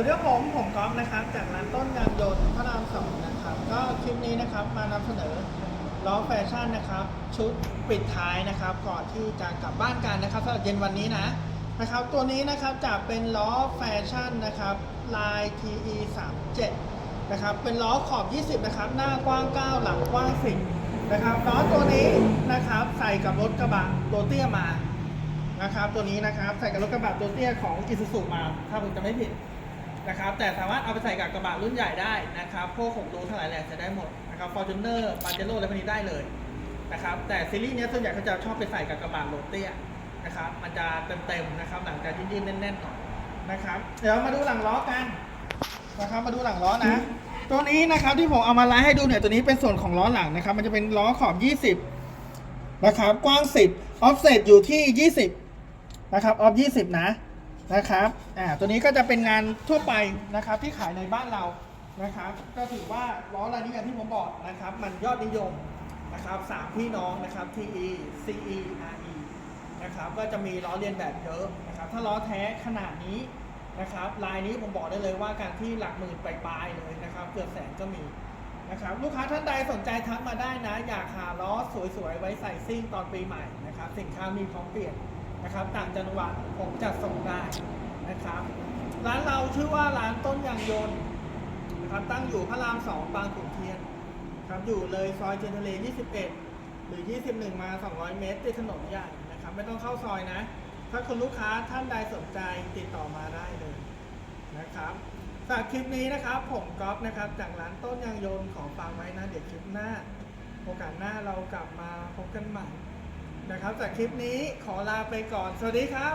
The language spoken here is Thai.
วัสดีครับผมผมก๊อฟนะครับจากร้านต้นยางยนต์พระรามสองนะครับก็คลิปนี้นะครับมานำเสนอล้อแฟชั่นนะครับ ชุดปิดท้ายนะครับ ก่อนที่จะกลับบ้านกันนะครับสำหรับเย็นวันนี้นะนะครับ ตัวนี้นะครับจะเป็นล้อแฟชั่นนะครับลาย TE 37นะครับเป็นล้อขอบ 20 นะครับ หน้ากว้าง 9 หลังกว้าง 10 นะครับล้อตัวนี้นะครับใส่กับรถกระบะโรเตียมานะครับ ตัวนี้นะครับใส่กับรถกระบะตัวเตี้ยของอิซูซุมาถ้าผมจะไม่ผิด นะครับแต่สามารถเอาไปใส่กับกระบะรุ่นใหญ่ได้นะครับพวกหกรูเท่าไหร่แหละจะได้หมดนะครับฟอร์จูเนอร์ปาเจโร่อะไรพวกนี้ได้เลยนะครับแต่ซีรีส์นี้ส่วนใหญ่เขาจะชอบไปใส่กับกระบะโรเตี้ยนะครับมันจะเต็มๆนะครับหลังจากยืดๆแน่นๆหน่อยนะครับเดี๋ยวมาดูหลังล้อกันนะครับมาดูหลังล้อนะ ตัวนี้นะครับที่ผมเอามาไล่ให้ดูเนี่ยตัวนี้เป็นส่วนของล้อหลังนะครับ มันจะเป็นล้อขอบ 20 นะครับ กว้าง 10 ออฟเซตอยู่ที่ 20 นะครับ ออฟ 20 นะ นะครับอ่าตัวนี้ก็จะเป็นงานทั่วไปนะครับที่ขายในบ้านเรานะครับ ก็ถือว่าล้อลายนี้อย่างที่ผมบอกนะครับ มันยอดนิยมนะครับสามพี่น้องนะครับ TE CE RE นะครับก็จะมีล้อเลียนแบบเยอะนะครับ ถ้าล้อแท้ขนาดนี้นะครับลายนี้ผมบอกได้เลยว่าการที่หลักหมื่นปลายๆเลยนะครับ เกือบแสนก็มีนะครับลูกค้าท่านใดสนใจทักมาได้นะ อยากหาล้อสวยๆ ไว้ใส่ซิ่งตอนปีใหม่นะครับ สินค้ามีพร้อมเปลี่ยน นะครับต่างจังหวัดผมจัดส่งได้นะครับ ร้านเราชื่อว่าร้านต้นยางยนต์นะครับตั้งอยู่พระรามสองบางขุนเทียนครับอยู่เลยซอยเจนทะเล 21 หรือ 21 มา 200 เมตรติดถนนใหญ่นะครับไม่ต้องเข้าซอยนะ ถ้าคุณลูกค้าท่านใดสนใจติดต่อมาได้เลยนะครับสำหรับคลิปนี้นะครับผมก๊อฟนะครับจากร้านต้นยางยนต์ของฟังไว้นะ เดี๋ยวคลิปหน้า โอกาสหน้าเรากลับมาพบกันใหม่ นะครับจากคลิปนี้ขอลาไปก่อน สวัสดีครับ